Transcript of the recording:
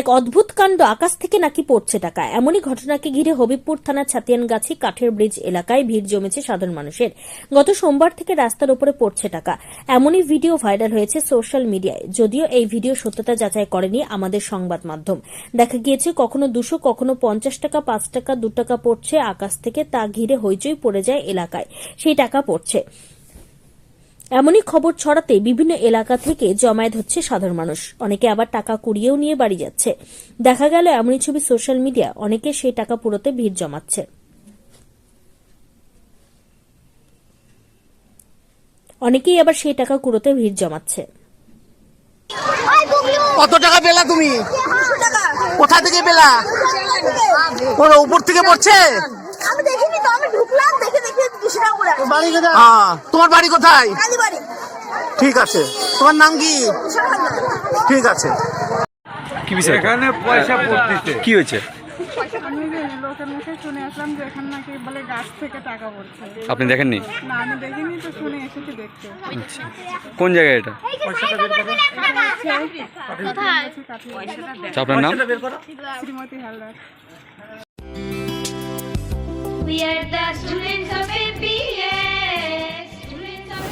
এক অদ্ভুত কাণ্ড আকাশ থেকে নাকি পড়ছে টাকা এমনই ঘটনাকে ঘিরে হবিবপুর থানার ছাতিয়ানগাছি কাঠের ব্রিজ এলাকায় ভিড় জমেছে সাধারণ মানুষের। গত সোমবার থেকে রাস্তার উপরে পড়ছে টাকা। এমনই ভিডিও ভাইরাল হয়েছে সোশ্যাল মিডিয়ায়। যদিও এই ভিডিও সত্যতা যাচাই করেনি আমাদের সংবাদ মাধ্যম। দেখা গিয়েছে, কখনো দুশো, কখনো পঞ্চাশ টাকা, পাঁচ টাকা, দু টাকা পড়ছে আকাশ থেকে। তা ঘিরে হইচই পড়ে যায় এলাকায়। সেই টাকা পড়ছে। এমনই খবর ছড়াতে বিভিন্ন এলাকা থেকে জমায়েত হচ্ছে সাধারণ মানুষ। অনেকে আবার টাকা কুড়িয়েও নিয়ে বাড়ি যাচ্ছে। দেখা গেল, এমনই ছবি সোশ্যাল মিডিয়া। অনেকে সেই টাকা পুরোতে ভিড় জমাচ্ছে। অনেকেই আবার সেই টাকা কুড়োতে ভিড় জমাচ্ছে। কত টাকা পেলা তুমি? কোথা থেকে পেলা? ওর উপর থেকে পড়ছে আমি দেখিনি তো আমি ঢুকলাম দেখে দেখে দুশো টাকা করে আসছি। আহ, তোমার বাড়ি কোথায়? ঠিক আছে। তোমার নাম কি? ঠিক আছে। কি বিষয় এখানে পয়সা পড়তেছে কি হয়েছে? লোকের মুখে শুনে আসলাম যে এখানে নাকি বলে গাছ থেকে টাকা পড়ছে আপনি দেখেননি? না আমি দেখিনি তো শুনে এসেছি দেখতে। কোন জায়গায় এটা? আচ্ছা, আপনার নাম? Shrimati Haldar. We are the students